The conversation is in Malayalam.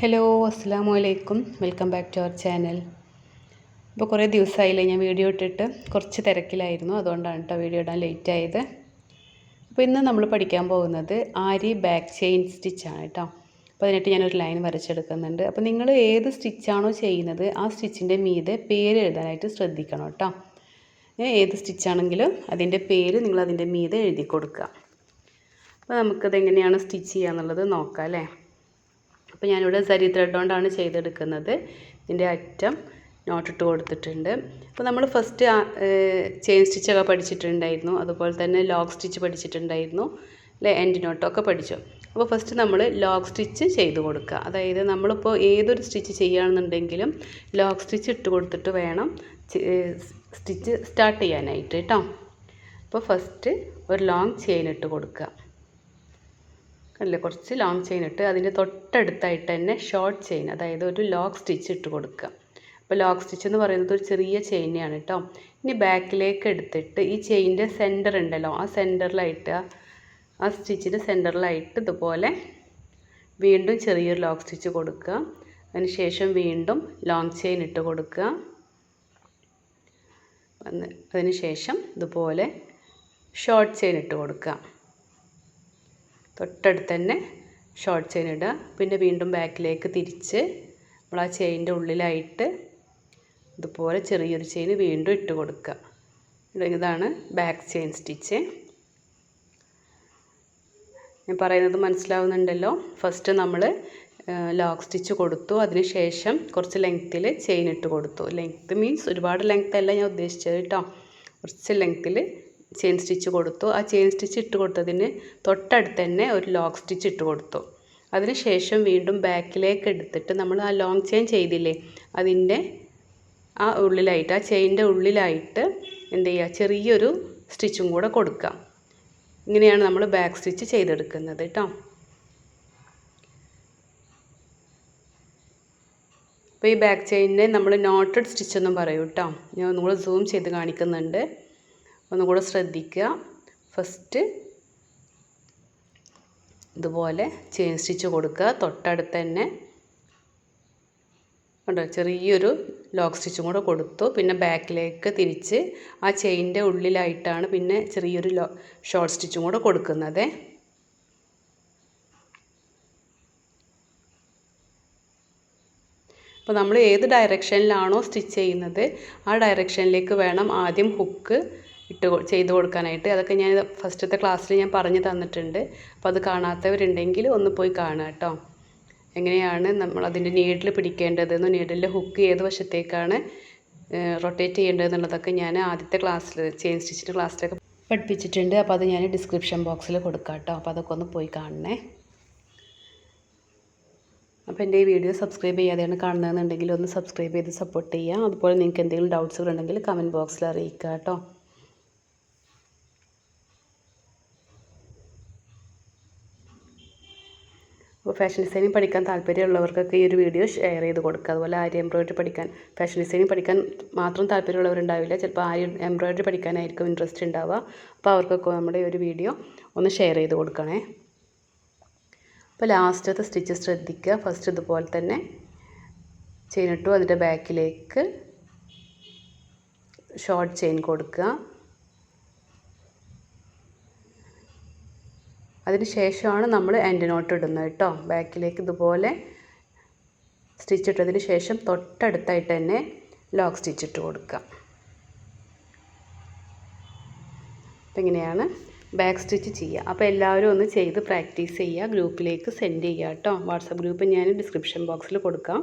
ഹലോ അസ്സാം വലൈക്കും welcome back to our channel ഇപ്പോൾ കുറേ ദിവസമായില്ലേ ഞാൻ വീഡിയോ ഇട്ടിട്ട്. കുറച്ച് തിരക്കിലായിരുന്നു. അതുകൊണ്ടാണ് കേട്ടോ വീഡിയോ ഇടാൻ ലേറ്റ് ആയത്. അപ്പോൾ ഇന്ന് നമ്മൾ പഠിക്കാൻ പോകുന്നത് ആരി ബാക്ക് ചെയിൻ സ്റ്റിച്ചാണ് കേട്ടോ അപ്പോൾ അതിനായിട്ട് ഞാനൊരു ലൈൻ വരച്ചെടുക്കുന്നുണ്ട്. അപ്പോൾ നിങ്ങൾ ഏത് സ്റ്റിച്ചാണോ ചെയ്യുന്നത് ആ സ്റ്റിച്ചിന്റെ മീതെ പേര് എഴുതാനായിട്ട് ശ്രദ്ധിക്കണം കേട്ടോ ഏത് സ്റ്റിച്ചാണെങ്കിലും അതിന്റെ പേര് നിങ്ങൾ അതിന്റെ മീതെ എഴുതി കൊടുക്കുക. അപ്പോൾ നമുക്കത് എങ്ങനെയാണ് സ്റ്റിച്ച് ചെയ്യുക എന്നുള്ളത് നോക്കാം അല്ലേ അപ്പോൾ ഞാനിവിടെ സരി ത്രെഡ് കൊണ്ടാണ് ചെയ്തെടുക്കുന്നത്. ഇതിന്റെ അറ്റം നോട്ടിട്ട് കൊടുത്തിട്ടുണ്ട്. അപ്പോൾ നമ്മൾ ഫസ്റ്റ് ചെയിൻ സ്റ്റിച്ചൊക്കെ പഠിച്ചിട്ടുണ്ടായിരുന്നു. അതുപോലെ തന്നെ ലോക്ക് സ്റ്റിച്ച് പഠിച്ചിട്ടുണ്ടായിരുന്നു. അല്ലെ? എൻഡ് നോട്ടൊക്കെ പഠിച്ചു. അപ്പോൾ ഫസ്റ്റ് നമ്മൾ ലോക്ക് സ്റ്റിച്ച് ചെയ്ത് കൊടുക്കുക. അതായത് നമ്മളിപ്പോൾ ഏതൊരു സ്റ്റിച്ച് ചെയ്യുകയാണെന്നുണ്ടെങ്കിലും ലോക്ക് സ്റ്റിച്ച് ഇട്ട് കൊടുത്തിട്ട് വേണം സ്റ്റിച്ച് സ്റ്റാർട്ട് ചെയ്യാനായിട്ട്. കേട്ടോ? അപ്പോൾ ഫസ്റ്റ് ഒരു ലോങ് ചെയിൻ ഇട്ട് കൊടുക്കുക. അല്ലേ കുറച്ച് ലോങ് ചെയിൻ ഇട്ട് അതിന്റെ തൊട്ടടുത്തായിട്ട് തന്നെ ഷോർട്ട് ചെയിൻ അതായത് ഒരു ലോക്ക് സ്റ്റിച്ച് ഇട്ട് കൊടുക്കുക. അപ്പോൾ ലോക്ക് സ്റ്റിച്ച് എന്ന് പറയുന്നത് ഒരു ചെറിയ ചെയിനാണ് കേട്ടോ ഇനി ബാക്കിലേക്ക് എടുത്തിട്ട് ഈ ചെയിന്റെ സെന്റർ ഉണ്ടല്ലോ ആ സെന്ററിലായിട്ട് ആ സ്റ്റിച്ചിന്റെ സെന്ററിലായിട്ട് ഇതുപോലെ വീണ്ടും ചെറിയൊരു ലോക്ക് സ്റ്റിച്ച് കൊടുക്കുക. അതിനുശേഷം വീണ്ടും ലോങ് ചെയിൻ ഇട്ട് കൊടുക്കുക. അതിന് ശേഷം ഇതുപോലെ ഷോർട്ട് ചെയിൻ ഇട്ട് കൊടുക്കുക. തൊട്ടടുത്ത് തന്നെ ഷോർട്ട് ചെയിൻ ഇടുക. പിന്നെ വീണ്ടും ബാക്കിലേക്ക് തിരിച്ച് നമ്മൾ ആ ചെയിന്റെ ഉള്ളിലായിട്ട് ഇതുപോലെ ചെറിയൊരു ചെയിൻ വീണ്ടും ഇട്ട് കൊടുക്കുക. ഇതാണ് ബാക്ക് ചെയിൻ സ്റ്റിച്ച് ഞാൻ പറയുന്നത് മനസ്സിലാവുന്നുണ്ടല്ലോ? ഫസ്റ്റ് നമ്മൾ ലോക്ക് സ്റ്റിച്ച് കൊടുത്തു. അതിനുശേഷം കുറച്ച് ലെങ്ത്തിൽ ചെയിൻ ഇട്ട് കൊടുത്തു. ലെങ്ത്ത് മീൻസ് ഒരുപാട് ലെങ്ത്ത് അല്ല ഞാൻ ഉദ്ദേശിച്ചത് കേട്ടോ. കുറച്ച് ലെങ്ത്തിൽ ചെയിൻ സ്റ്റിച്ച് കൊടുത്തു. ആ ചെയിൻ സ്റ്റിച്ച് ഇട്ട് കൊടുത്തതിന് തൊട്ടടുത്ത് തന്നെ ഒരു ലോക്ക് സ്റ്റിച്ച് ഇട്ട് കൊടുത്തു. അതിനുശേഷം വീണ്ടും ബാക്കിലേക്ക് എടുത്തിട്ട് നമ്മൾ ആ ലോങ് ചെയിൻ ചെയ്തില്ലേ അതിന്റെ ആ ഉള്ളിലായിട്ട് ആ ചെയിന്റെ ഉള്ളിലായിട്ട് എന്ത് ചെയ്യുക ചെറിയൊരു സ്റ്റിച്ചും കൂടെ കൊടുക്കാം ഇങ്ങനെയാണ് നമ്മൾ ബാക്ക് സ്റ്റിച്ച് ചെയ്തെടുക്കുന്നത് കേട്ടോ. അപ്പോൾ ഈ ബാക്ക് ചെയിനിനെ നമ്മൾ നോട്ടഡ് സ്റ്റിച്ച് എന്നും പറയും കേട്ടോ. ഞാൻ ഒന്നുകൂടെ സൂം ചെയ്ത് കാണിക്കുന്നുണ്ട്. ഒന്നുകൂടെ ശ്രദ്ധിക്കുക. ഫസ്റ്റ് ഇതുപോലെ ചെയിൻ സ്റ്റിച്ച് കൊടുക്കുക. തൊട്ടടുത്ത് തന്നെ കണ്ടോ ചെറിയൊരു ലോക്ക് സ്റ്റിച്ചും കൂടെ കൊടുത്തു. പിന്നെ ബാക്കിലേക്ക് തിരിച്ച് ആ ചെയിന്റെ ഉള്ളിലായിട്ടാണ് പിന്നെ ചെറിയൊരു ലോ ഷോർട്ട് സ്റ്റിച്ചും കൂടെ കൊടുക്കുന്നത്. അപ്പോൾ നമ്മൾ ഏത് ഡയറക്ഷനിലാണോ സ്റ്റിച്ച് ചെയ്യുന്നത് ആ ഡയറക്ഷനിലേക്ക് വേണം ആദ്യം ഹുക്ക് ഇട്ട് ചെയ്ത് കൊടുക്കാനായിട്ട്. അതൊക്കെ ഞാൻ ഫസ്റ്റത്തെ ക്ലാസ്സിൽ ഞാൻ പറഞ്ഞു തന്നിട്ടുണ്ട്. അപ്പോൾ അത് കാണാത്തവരുണ്ടെങ്കിൽ ഒന്ന് പോയി കാണുക കേട്ടോ. എങ്ങനെയാണ് നമ്മൾ അതിന്റെ നീഡിൽ പിടിക്കേണ്ടതെന്നും നീഡിലെ ഹുക്ക് ഏത് വശത്തേക്കാണ് റൊട്ടേറ്റ് ചെയ്യേണ്ടതെന്നുള്ളതൊക്കെ ഞാൻ ആദ്യത്തെ ക്ലാസ്സിൽ ചെയിൻ സ്റ്റിച്ചിന്റെ ക്ലാസ്സിലൊക്കെ പഠിപ്പിച്ചിട്ടുണ്ട്. അപ്പോൾ അത് ഞാൻ ഡിസ്ക്രിപ്ഷൻ ബോക്സിൽ കൊടുക്കാം കേട്ടോ. അപ്പോൾ അതൊക്കെ ഒന്ന് പോയി കാണണേ. അപ്പോൾ എന്റെ ഈ വീഡിയോ സബ്സ്ക്രൈബ് ചെയ്യാതെയാണ് കാണുന്നതെന്നുണ്ടെങ്കിൽ ഒന്ന് സബ്സ്ക്രൈബ് ചെയ്ത് സപ്പോർട്ട് ചെയ്യുക. അതുപോലെ നിങ്ങൾക്ക് എന്തെങ്കിലും ഡൗട്ട്സുകൾ ഉണ്ടെങ്കിൽ കമന്റ് ബോക്സിൽ അറിയിക്കുക കേട്ടോ. അപ്പോൾ ഫാഷൻ ഡിസൈനിങ് പഠിക്കാൻ താല്പര്യമുള്ളവർക്കൊക്കെ ഈ ഒരു വീഡിയോ ഷെയർ ചെയ്ത് കൊടുക്കുക. അതുപോലെ ആര്യ എംബ്രോയിഡറി പഠിക്കാൻ ഫാഷൻ ഡിസൈനിങ് പഠിക്കാൻ മാത്രം താല്പര്യമുള്ളവരുണ്ടാവില്ല. ചിലപ്പോൾ ആര്യ എംബ്രോയിഡറി പഠിക്കാനായിരിക്കും ഇൻട്രസ്റ്റ് ഉണ്ടാവുക. അപ്പോൾ അവർക്കൊക്കെ നമ്മുടെ ഈ ഒരു വീഡിയോ ഒന്ന് ഷെയർ ചെയ്ത് കൊടുക്കണേ. അപ്പോൾ ലാസ്റ്റത്തെ സ്റ്റിച്ച് ശ്രദ്ധിക്കുക. ഫസ്റ്റ് ഇതുപോലെ തന്നെ ചെയിനിട്ടു അതിന്റെ ബാക്കിലേക്ക് ഷോർട്ട് ചെയിൻ കൊടുക്കുക. അതിന് ശേഷമാണ് നമ്മൾ എൻഡ് നോട്ട് ഇടുന്നത് കേട്ടോ. ബാക്കിലേക്ക് ഇതുപോലെ സ്റ്റിച്ച് ഇട്ടതിന് ശേഷം തൊട്ടടുത്തായിട്ട് തന്നെ ലോക്ക് സ്റ്റിച്ച് ഇട്ട് കൊടുക്കുക. അപ്പം ഇങ്ങനെയാണ് ബാക്ക് സ്റ്റിച്ച് ചെയ്യുക. അപ്പോൾ എല്ലാവരും ഒന്ന് ചെയ്ത് പ്രാക്ടീസ് ചെയ്യുക. ഗ്രൂപ്പിലേക്ക് സെൻഡ് ചെയ്യുക കേട്ടോ. വാട്സപ്പ് ഗ്രൂപ്പ് ഞാൻ ഡിസ്ക്രിപ്ഷൻ ബോക്സിൽ കൊടുക്കാം.